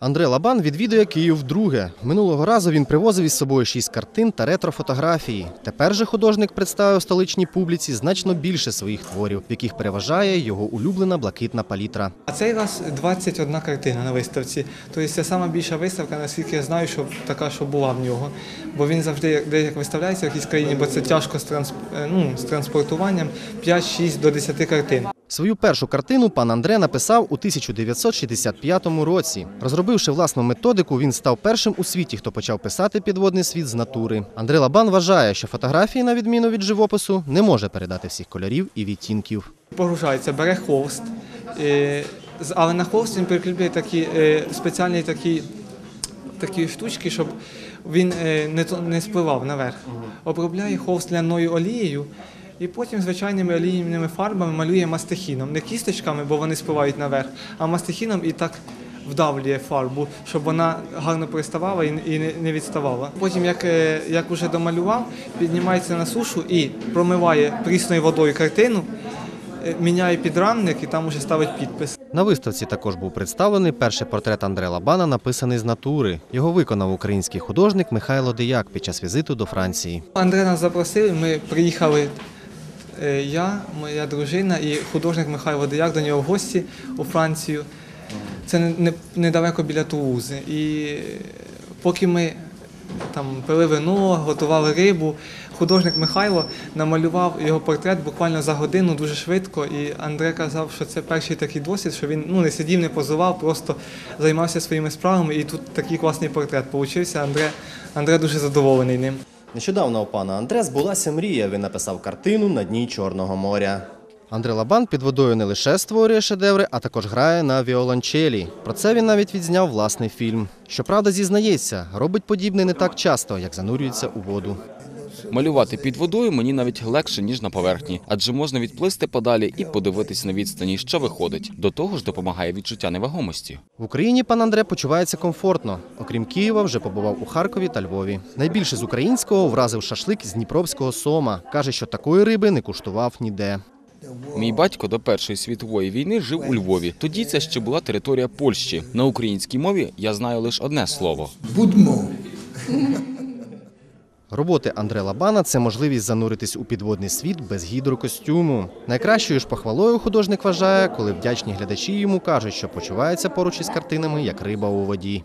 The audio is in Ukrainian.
Андре Лабан відвідує Київ вдруге. Минулого разу він привозив із собою шість картин та ретрофотографії. Тепер же художник представив столичній публіці значно більше своїх творів, в яких переважає його улюблена блакитна палітра. А цей раз 21 картина на виставці. Тобто це сама більша виставка, наскільки я знаю, що така, що була в нього. Бо він завжди як- виставляється в якійсь країні, бо це тяжко з, е, ну, з транспортуванням 5-6 до 10 картин. Свою першу картину пан Андре написав у 1965 році. Розробивши власну методику, він став першим у світі, хто почав писати підводний світ з натури. Андре Лабан вважає, що фотографії, на відміну від живопису, не може передати всіх кольорів і відтінків. Погружається, бере холст, е, але на холст він прикріплює такі е, спеціальні такі, такі штучки, щоб він е, не, не спливав наверх. Обробляє холст ляною олією. І потім звичайними олійними фарбами малює мастихіном. Не кісточками, бо вони спливають наверх, а мастихіном і так вдавлює фарбу, щоб вона гарно приставала і, не- відставала. Потім, як, е, як уже домалював, піднімається на сушу і промиває прісною водою картину, е, міняє підрамник і там уже ставить підпис. На виставці також був представлений перший портрет Андре Лабана, написаний з натури. Його виконав український художник Михайло Деяк під час візиту до Франції. Андре нас запросили, ми приїхали. Е, Я, моя дружина і художник Михайло Деяк до нього в гості у Францію. Це не- не- недалеко біля Тулузи. І поки ми там пили вино, готували рибу, художник Михайло намалював його портрет буквально за годину дуже швидко. І Андре казав, що це перший такий досвід, що він ну, не сидів, не позував, просто займався своїми справами. І тут такий класний портрет получився. Андре, Андре дуже задоволений ним. Нещодавно у пана Андре збулася мрія. Він написав картину на дні Чорного моря. Андре Лабан під водою не лише створює шедеври, а також грає на віолончелі. Про це він навіть відзняв власний фільм. Щоправда, зізнається, робить подібне не так часто, як занурюється у воду. Малювати під водою мені навіть легше, ніж на поверхні, адже можна відплисти подалі і подивитись на відстані, що виходить. До того ж допомагає відчуття невагомості. В Україні пан Андре почувається комфортно. Окрім Києва, вже побував у Харкові та Львові. Найбільше з українського вразив шашлик з Дніпровського сома. Каже, що такої риби не куштував ніде. Мій батько до Першої світової війни жив у Львові. Тоді це ще була територія Польщі. На українській мові я знаю лише одне слово. Будьмо. Роботи Андре Лабана це можливість зануритись у підводний світ без гідрокостюму. Найкращою ж похвалою художник вважає, коли вдячні глядачі йому кажуть, що почувається поруч із картинами як риба у воді.